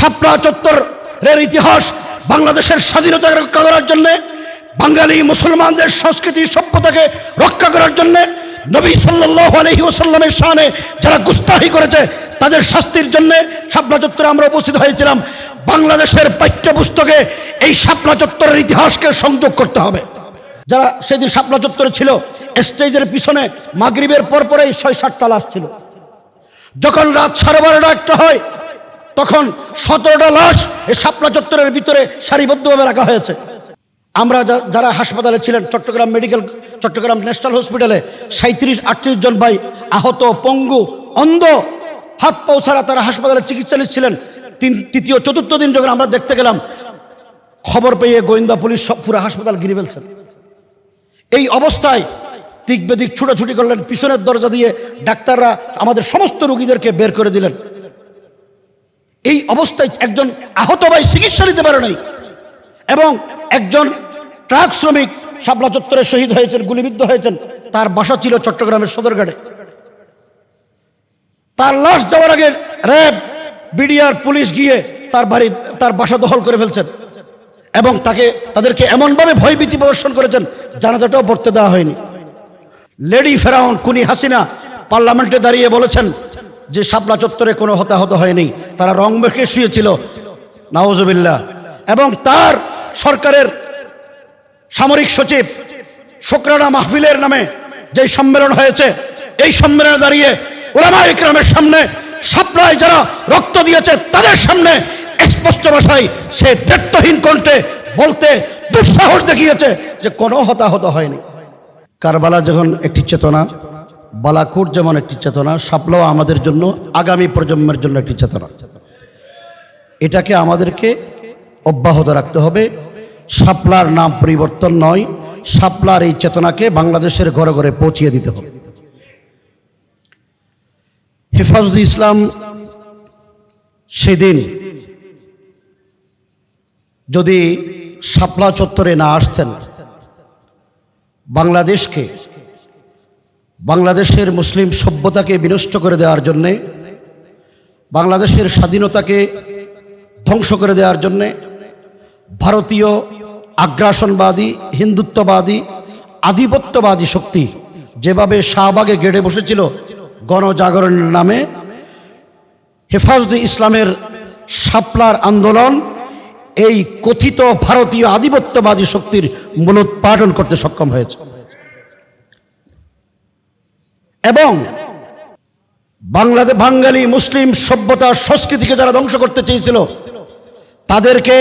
শাপলা চত্বরের ইতিহাস বাংলাদেশের স্বাধীনতা রক্ষা করার জন্য, বাঙালি মুসলমানদের সংস্কৃতি সভ্যতাকে রক্ষা করার জন্য, নবী সাল্লাল্লাহু আলাইহি ওয়াসাল্লামের শানে যারা গুস্তাহি করেছে, তাদের শাস্তির জন্য শাপলা চত্বরে আমরা উপস্থিত হয়েছিলাম। বাংলাদেশের পাঠ্যপুস্তকে এই শাপলা চত্বরের ইতিহাসকে সংযোগ করতে হবে। যারা সেদিন শাপলা চত্বরে ছিল, স্টেজের পিছনে মাগরিবের পর পরেই ছয় সাতটা লাশ ছিল। যখন রাত সাড়ে বারোটা একটা হয় তখন সতেরোটা লাশ এই শাপলা চত্বরের ভিতরে সারিবদ্ধভাবে রাখা হয়েছে। আমরা যারা হাসপাতালে ছিলেন, চট্টগ্রাম মেডিকেল, চট্টগ্রাম ন্যাশনাল হসপিটালে সাঁত্রিশ আটত্রিশ জন ভাই আহত, পঙ্গু, অন্ধ, হাত পাও ছাড়া তারা হাসপাতালে চিকিৎসা ছিলেন। তিন তৃতীয়, চতুর্থ দিন যখন আমরা দেখতে গেলাম, খবর পেয়ে গোয়েন্দা পুলিশ সব পুরো হাসপাতাল ঘিরে ফেলছেন এই অবস্থায় দিক বেদিক ছুটাছুটি করলেন, পিছনের দরজা দিয়ে ডাক্তাররা আমাদের সমস্ত রুগীদেরকে বের করে দিলেন। এই অবস্থায় একজন আহত ভাই চিকিৎসা নিতে পারে নাই। এবং একজন ট্রাক শ্রমিক শাপলা চত্বরে শহীদ হয়েছেন, গুলিবিদ্ধ হয়েছেন, তার বাসা ছিল চট্টগ্রামের সদরঘাটে। তার লাশ যাওয়ার আগে র্যাব, বিডিআর, পুলিশ গিয়ে তার বাড়ি, তার বাসা দখল করে ফেলছেন এবং তাকে, তাদেরকে এমনভাবে ভয়ভীতি প্রদর্শন করেছেন, জানাজাটাও পড়তে দেওয়া হয়নি। লেডি ফেরাউন কুনি হাসিনা পার্লামেন্টে দাঁড়িয়ে বলেছেন যে শাপলা চত্বরে কোনো হতাহত হয়নি, তারা রং মেখে শুয়েছিল। নাওজবিল্লা এবং তার সরকারের সামরিক সচিব শুক্রানা মাহফিলের নামে যে সম্মেলন হয়েছে, এই সম্মেলনে দাঁড়িয়ে ওলামা ইকরামের সামনে সাপ্লাই যারা রক্ত দিয়েছে, তাদের সামনে স্পষ্ট ভাষায় সে দায়িত্বহীন কণ্ঠে বলতে দুঃসাহস দেখিয়েছে যে কোনো হতাহত হয়নি। কারবালা যখন একটি চেতনা বালাকুট যেমন একটি চেতনা সাপলাও আমাদের জন্য, আগামী প্রজন্মের জন্য একটি চেতনা। এটাকে আমাদেরকে অব্যাহত রাখতে হবে। শাপলার নাম পরিবর্তন নয়, শাপলার এই চেতনাকে বাংলাদেশের ঘরে ঘরে পৌঁছিয়ে দিতে হবে। হেফাজুল ইসলাম সেদিন যদি শাপলা চত্বরে না আসতেন, বাংলাদেশকে বাংলাদেশের মুসলিম সভ্যতাকে বিনষ্ট করে দেওয়ার জন্যে, বাংলাদেশের স্বাধীনতাকে ধ্বংস করে দেওয়ার জন্যে, ভারতীয় আগ্রাসনবাদী, হিন্দুত্ববাদী, আধিপত্যবাদী শক্তি যেভাবে শাহবাগে গেড়ে বসেছিল গণজাগরণের নামে, হেফাজতে ইসলামের শাপলার আন্দোলন, এই কথিত ভারতীয় আধিপত্যবাদী শক্তির মূলোৎপাটন করতে সক্ষম হয়েছে। এবং বাংলাদেশ বাঙালি মুসলিম সভ্যতা সংস্কৃতিকে যারা ধ্বংস করতে চেয়েছিল, তাদেরকে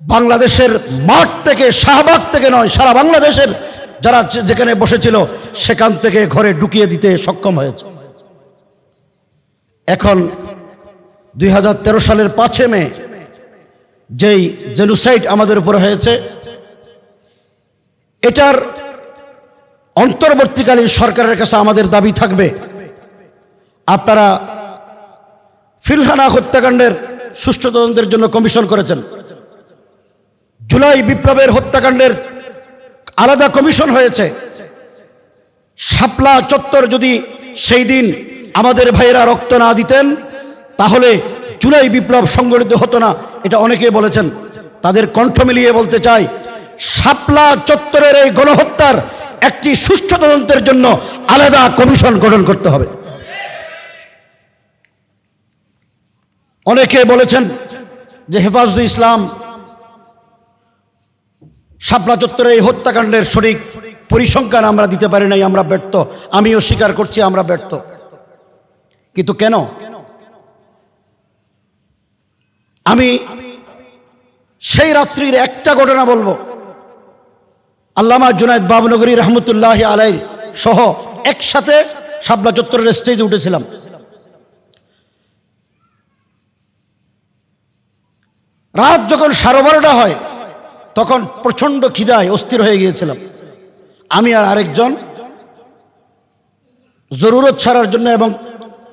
বাংলাদেশের মাঠ থেকে, শাহবাগ থেকে নয়, সারা বাংলাদেশের যারা যেখানে বসেছিল, সেখান থেকে ঘরে ঢুকিয়ে দিতে সক্ষম হয়েছে। এখন দুই হাজার তেরো সালের পাঁচে মে যেই জেনুসাইড আমাদের উপরে হয়েছে, এটার অন্তর্বর্তীকালীন সরকারের কাছে আমাদের দাবি থাকবে, আপনারা ফিলহানা হত্যাকাণ্ডের সুষ্ঠু তদন্তের জন্য কমিশন করেছেন। জুলাই বিপ্লবের হত্যাকাণ্ডের আলাদা কমিশন হয়েছে। শাপলা চত্বর যদি সেই দিন আমাদের ভাইয়েরা রক্ত না দিতেন, তাহলে জুলাই বিপ্লব সংগঠিত হতো না, এটা অনেকে বলেছেন। তাদের কণ্ঠ মিলিয়ে বলতে চাই, শাপলা চত্বরের এই গণহত্যার একটি সুষ্ঠু তদন্তের জন্য আলাদা কমিশন গঠন করতে হবে। অনেকে বলেছেন যে হেফাজত ইসলাম শাপলা চত্বরে এই হত্যাকাণ্ডের শরিক পরিসংখ্যান আমরা দিতে পারি নাই, আমরা ব্যর্থ। আমিও স্বীকার করছি, আমরা ব্যর্থ। কিন্তু কেন? আমি সেই রাত্রির একটা ঘটনা বলব। আল্লামা জুনায়দ বাবনগরী রহমতুল্লাহ আলাই সহ একসাথে শাপলা চত্বরের স্টেজে উঠেছিলাম। রাত যখন সাড়ে বারোটা হয়, তখন প্রচণ্ড খিদায় অস্থির হয়ে গিয়েছিলাম। আমি আর আরেকজন জরুরত ছাড়ার জন্য এবং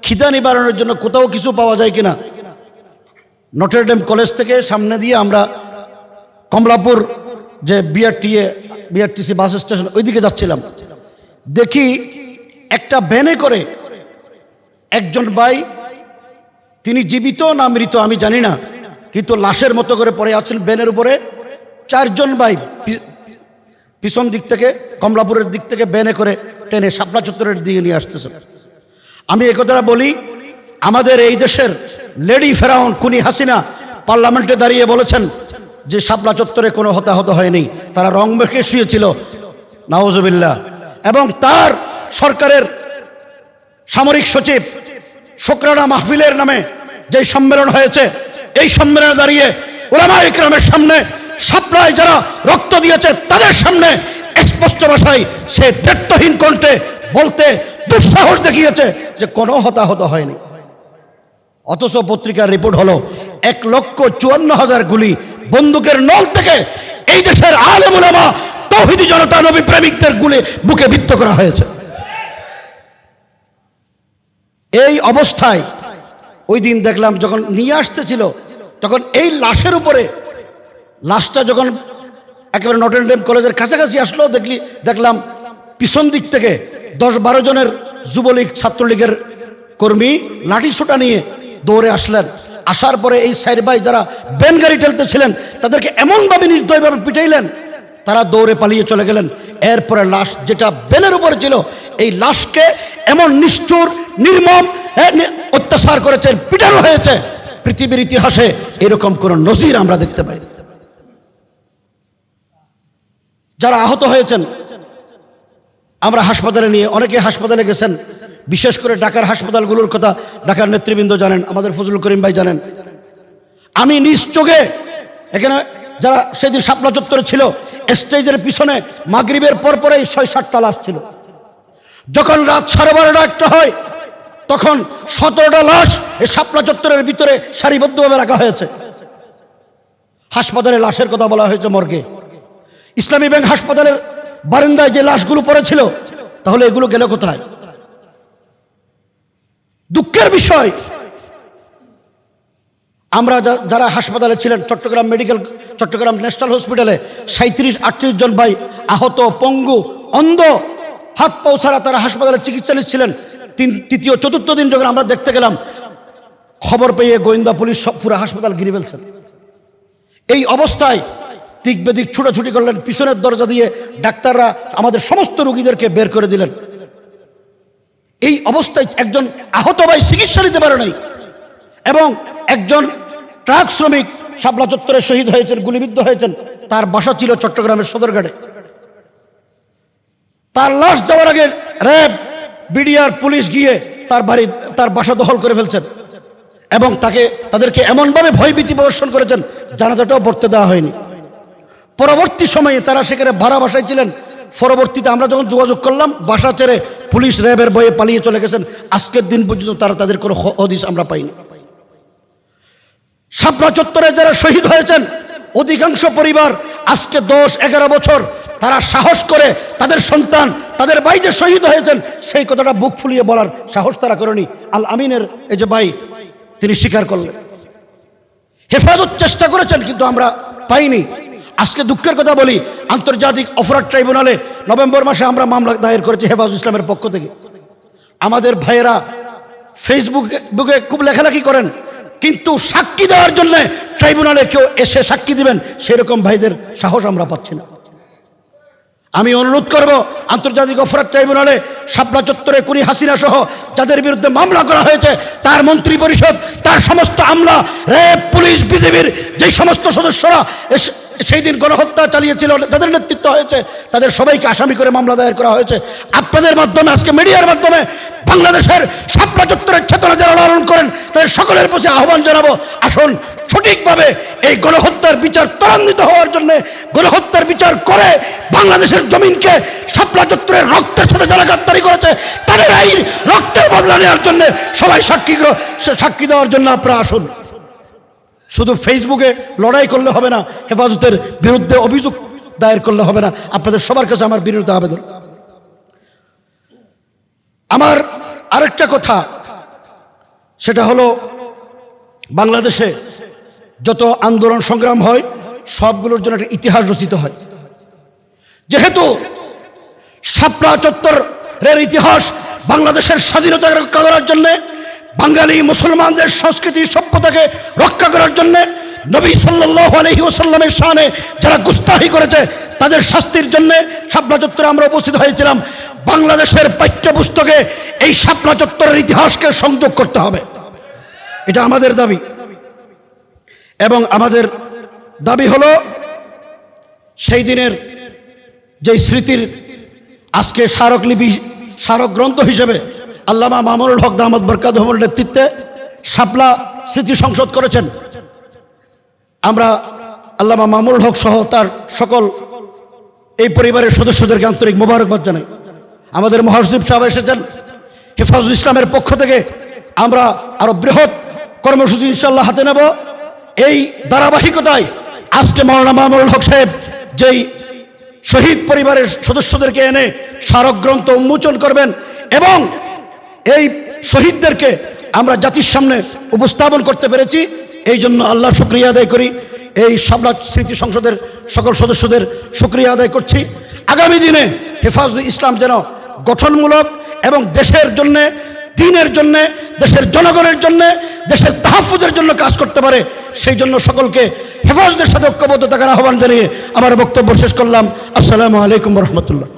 খিদা নিবারণের জন্য কোথাও কিছু পাওয়া যায় কিনা নটরডেম কলেজ থেকে সামনে দিয়ে আমরা কমলাপুর যে বিআরটিএ বিআরটিসি বাস স্টেশন ওইদিকে যাচ্ছিলাম। দেখি একটা ভ্যানে করে একজন ভাই, তিনি জীবিত না মৃত আমি জানি না, কিন্তু লাশের মতো করে পড়ে আছেন বেনের উপরে। চারজন ভাই পিছন দিক থেকে, কমলাপুরের দিক থেকে বেনে করে টেনে শাপলা চত্বরের দিকে নিয়ে আসতেছেন আমি এ কথাটা বলি, আমাদের এই দেশের লেডি ফেরাউন কুনি হাসিনা পার্লামেন্টে দাঁড়িয়ে বলেছেন যে শাপলা চত্বরে কোনো হতাহত হয়নি, তারা রং মেখে শুয়েছিল। নাওজবিল্লা এবং তার সরকারের সামরিক সচিব শুক্রানা মাহফিলের নামে যে সম্মেলন হয়েছে, এই সম্মেলনে দাঁড়িয়ে ওলামা ইকরামের সামনে সাপ্লাই যারা রক্ত দিয়েছে, তাদের সামনে স্পষ্ট ভাষায় সে দায়িত্বহীন কণ্ঠে বলতে দুঃসাহস দেখিয়েছে যে কোনো হতাহত হয়নি। অথচ পত্রিকার রিপোর্ট হলো, এক লক্ষ চুয়ান্ন হাজার গুলি বন্দুকের নল থেকে এই দেশের আলেমুলামা তৌহিদি জনতা, নবী প্রেমিকদের গুলে বুকে বিত্ত করা হয়েছে। এই অবস্থায়, ওই দিন দেখলাম যখন নিয়ে আসতেছিল, তখন এই লাশের উপরে, লাশটা যখন একেবারে নটেন ডেম কলেজের কাছাকাছি আসলো, দেখলি, দেখলাম পিছন দিক থেকে দশ বারো জনের যুবলীগ, ছাত্রলীগের কর্মী লাঠি সোটা নিয়ে দৌড়ে আসলেন। আসার পরে এই সাইড ভাই যারা বেন গাড়ি ছিলেন তাদেরকে এমনভাবে নির্দয়ভাবে পিটাইলেন, তারা দৌড়ে পালিয়ে চলে গেলেন। এরপরে লাশ যেটা বেনের উপরে ছিল, এই লাশকে এমন নিষ্ঠুর, নির্মম অত্যাচার করেছে, পিটানো হয়েছে। পৃথিবীর ইতিহাসে এরকম কোন নজির আমরা দেখতে পাই। যারা আহত হয়েছেন, আমরা হাসপাতালে নিয়ে, অনেকে হাসপাতালে গেছেন বিশেষ করে ঢাকার হাসপাতালগুলোর কথা ঢাকার নেতৃবৃন্দ জানেন, আমাদের ফজলুল করিম ভাই জানেন। আমি নিজ চোখে এখানে যারা সেদিন শাপলা চত্বরে ছিল, স্টেজের পিছনে মাগরিবের পর পরেই ছয় সাতটা লাশ ছিল। যখন রাত সাড়ে বারোটা একটা হয়, তখন সতেরোটা লাশ এই শাপলা চত্বরের ভিতরে সারিবদ্ধভাবে রাখা হয়েছে। হাসপাতালে লাশের কথা বলা হয়েছে মর্গে। ইসলামী ব্যাংক হাসপাতালের বারান্দায় যে লাশগুলো পড়েছিল, তাহলে এগুলো গেল কোথায়? দুঃখের বিষয়। আমরা যারা হাসপাতালে ছিলেন, চট্টগ্রাম মেডিকেল, চট্টগ্রাম ন্যাশনাল হসপিটালে সাঁত্রিশ আটত্রিশ জন ভাই আহত, পঙ্গু, অন্ধ, হাত পাও ছাড়া তারা হাসপাতালে চিকিৎসা ছিলেন। তিন, তৃতীয়, চতুর্থ দিন যখন আমরা দেখতে গেলাম, খবর পেয়ে গোয়েন্দা পুলিশ সব পুরো হাসপাতাল ঘিরে ফেলছেন এই অবস্থায় দিক বেদিক ছুটাছুটি করলেন, পিছনের দরজা দিয়ে ডাক্তাররা আমাদের সমস্ত রুগীদেরকে বের করে দিলেন। এই অবস্থায় একজন আহত ভাই চিকিৎসা নিতে পারে নাই। এবং একজন ট্রাক শ্রমিক শাপলা চত্বরে শহীদ হয়েছেন, গুলিবিদ্ধ হয়েছেন, তার বাসা ছিল চট্টগ্রামের সদরঘাটে। তার লাশ যাওয়ার আগে র্যাব, বিডিআর, পুলিশ গিয়ে তার বাড়ি, তার বাসা দখল করে ফেলছেন এবং তাকে, তাদেরকে এমনভাবে ভয়ভীতি প্রদর্শন করেছেন, জানাজাটাও পড়তে দেওয়া হয়নি। পরবর্তী সময়ে তারা সেখানে ভাড়া বাসায় ছিলেন। পরবর্তীতে আমরা যখন যোগাযোগ করলাম, বাসা ছেড়ে পুলিশ র্যাবের বয়ে পালিয়ে চলে গেছেন। আজকের দিন পর্যন্ত তারা তাদের কোনো হদিস আমরা পাইনি। শাপলা চত্বরে যারা শহীদ হয়েছেন, অধিকাংশ পরিবার আজকে দশ, এগারো বছর তারা সাহস করে তাদের সন্তান, তাদের ভাই যে শহীদ হয়েছেন, সেই কথাটা বুক ফুলিয়ে বলার সাহস তারা করেনি। আল আমিনের এই যে ভাই, তিনি স্বীকার করলেন। হেফাজত চেষ্টা করেছেন, কিন্তু আমরা পাইনি। আজকে দুঃখের কথা বলি, আন্তর্জাতিক অপরাধ ট্রাইব্যুনালে নভেম্বর মাসে আমরা মামলা দায়ের করেছি হেফাজ ইসলামের পক্ষ থেকে। আমাদের ভাইয়েরা ফেসবুকে বুকে খুব লেখালেখি করেন, কিন্তু সাক্ষী দেওয়ার জন্য ট্রাইব্যুনালে কেউ এসে সাক্ষী দিবেন, সেরকম ভাইদের সাহস আমরা পাচ্ছি না। আমি অনুরোধ করব, আন্তর্জাতিক অপরাধ ট্রাইব্যুনালে শাপলা চত্বরে কুনি হাসিনা সহ যাদের বিরুদ্ধে মামলা করা হয়েছে, তার মন্ত্রী পরিষদ, তার সমস্ত আমলা র্যাব পুলিশ বিজেপির যে সমস্ত সদস্যরা সেই দিন গণহত্যা চালিয়েছিল, যাদের নেতৃত্ব হয়েছে, তাদের সবাইকে আসামি করে মামলা দায়ের করা হয়েছে। আপনাদের মাধ্যমে, আজকে মিডিয়ার মাধ্যমে বাংলাদেশের শাপলা চত্বরের চেতনা যারা লালন করেন, তাদের সকলের প্রতি আহ্বান জানাব। আসুন, সঠিকভাবে এই গণহত্যার বিচার ত্বরান্বিত হওয়ার জন্য গণহত্যার বিচার করে বাংলাদেশের জমিনকে শাপলা চত্বরের রক্তের সাথে যারা গাদ্দারি করেছে, তাদের এই রক্তের বদলা নেওয়ার জন্য সবাই সাক্ষী সাক্ষী দেওয়ার জন্য আপনারা আসুন। শুধু ফেসবুকে লড়াই করলে হবে না, হেফাজতের বিরুদ্ধে অভিযোগ দায়ের করলে হবে না। আপনাদের সবার কাছে আমার বিনীত আবেদন। আমার আরেকটা কথা, সেটা হলো বাংলাদেশে যত আন্দোলন সংগ্রাম হয়, সবগুলোর জন্য একটা ইতিহাস রচিত হয়। যেহেতু শাপলা চত্বরের ইতিহাস বাংলাদেশের স্বাধীনতা করার জন্য বাঙালি মুসলমানদের সংস্কৃতি সভ্যতাকে রক্ষা করার জন্যে নবী সাল্লাহ ওসাল্লামের শানে যারা গুস্তাহি করেছে, তাদের শাস্তির জন্য শাপলা চত্বরে আমরা উপস্থিত হয়েছিলাম। বাংলাদেশের পাঠ্যপুস্তকে এই শাপলা চত্বরের ইতিহাসকে সংযোগ করতে হবে। এটা আমাদের দাবি। এবং আমাদের দাবি হলো, সেই দিনের যে স্মৃতির আজকে স্মারকলিপি স্মারক গ্রন্থ হিসেবে আল্লামা মামুনুল হক দাহমদ বরকাত নেতৃত্বে শাপলা স্মৃতি সংসদ করেছেন। আমরা আল্লামা মামুনুল হক সহ তার সকল এই পরিবারের সদস্যদেরকে আন্তরিক মোবারকবাদ জানাই। আমাদের মহাসিব সাহেব এসেছেন। হেফাজুল ইসলামের পক্ষ থেকে আমরা আরও বৃহৎ কর্মসূচি ইনশাল্লাহ হাতে নেব। এই ধারাবাহিকতায় আজকে মৌলানা মামুল হক সাহেব যেই শহীদ পরিবারের সদস্যদেরকে এনে স্মারক গ্রন্থ উন্মোচন করবেন এবং এই শহীদদেরকে আমরা জাতির সামনে উপস্থাপন করতে পেরেছি। এই জন্য আল্লাহ শুক্রিয়া আদায় করি। এই সাবলা স্মৃতি সংসদের সকল সদস্যদের শুক্রিয়া আদায় করছি। আগামী দিনে হেফাজত ইসলাম যেন গঠনমূলক এবং দেশের জন্যে, দিনের জন্যে, দেশের জনগণের জন্যে, দেশের তাহাফুজের জন্য কাজ করতে পারে, সেই জন্য সকলকে হেফাজতের সাথে ঐক্যবদ্ধ থাকার আহ্বান জানিয়ে আমার বক্তব্য শেষ করলাম। আসসালামু আলাইকুম রহমতুল্লাহ।